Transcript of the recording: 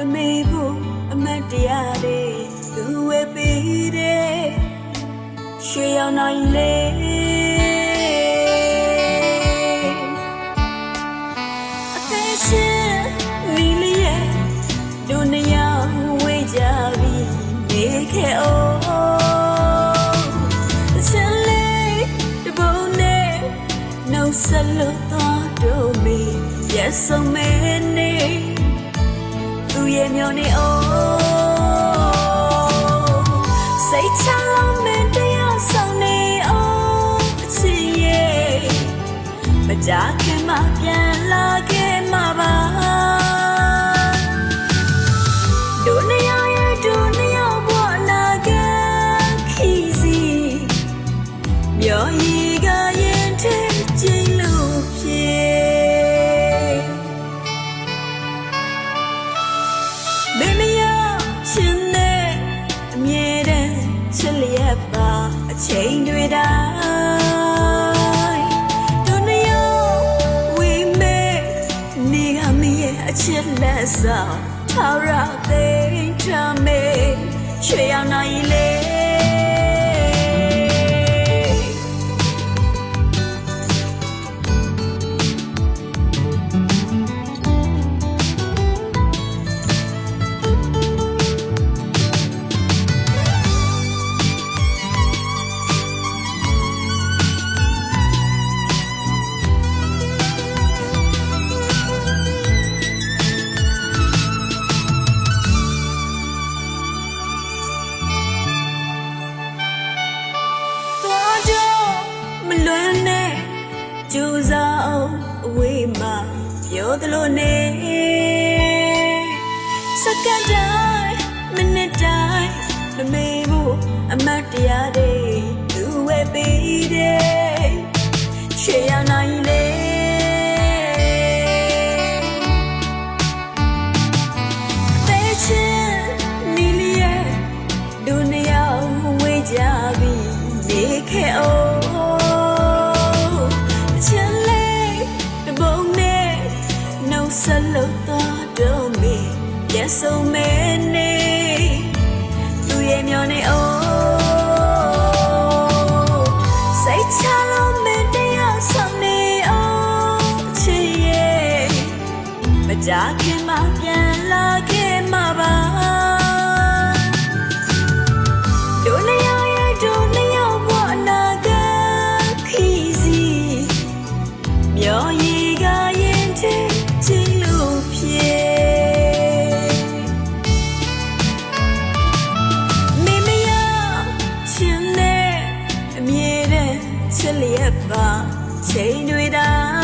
မမေ့ဖို့အမတ်တရားတွေသူဝဲပေးတယ်ရွှေရောင်နိုင်လေအသက်ရှင်မိလျက်ဒုနီယာဝေးကြပြီနေခဲ့အောင်ချစ်လေးတပုံနဲ့နှုတ်ဆက်လို့တော့တို့မီ Yes so many သူရဲ့မျောနေအောင်စိတ်ချလုံးမင်းတရားဆောင်နေအောင်အချစ်ရဲ့မကြခင်မှပြန်လာခဲ့မှာပါ ချိန်တွေတိုင်းဒုနီယဝိမေနေကမရဲ့အချစ်လက်ဆောင်ထာဝရသိမ်းချမေချွေအောင်နိုင်လေ ကြိုးစားအောင်အဝေးမှာပြောသလိုနေစက္ကန့်တိုင်းမိနစ်တိုင်းမမေ့ဘူးအမတ်တရားတွေသူဝဲပေးတယ်ချေရနိုင် Yes so many သူရဲ့မျောနေအောင်စိတ်ချလို့မတရားဆောင်နေအောင်ချစ်ရဲ့မကြခင်မှပြန်လာခဲ့ ချစ်လျက်ပါချိန်တွေတို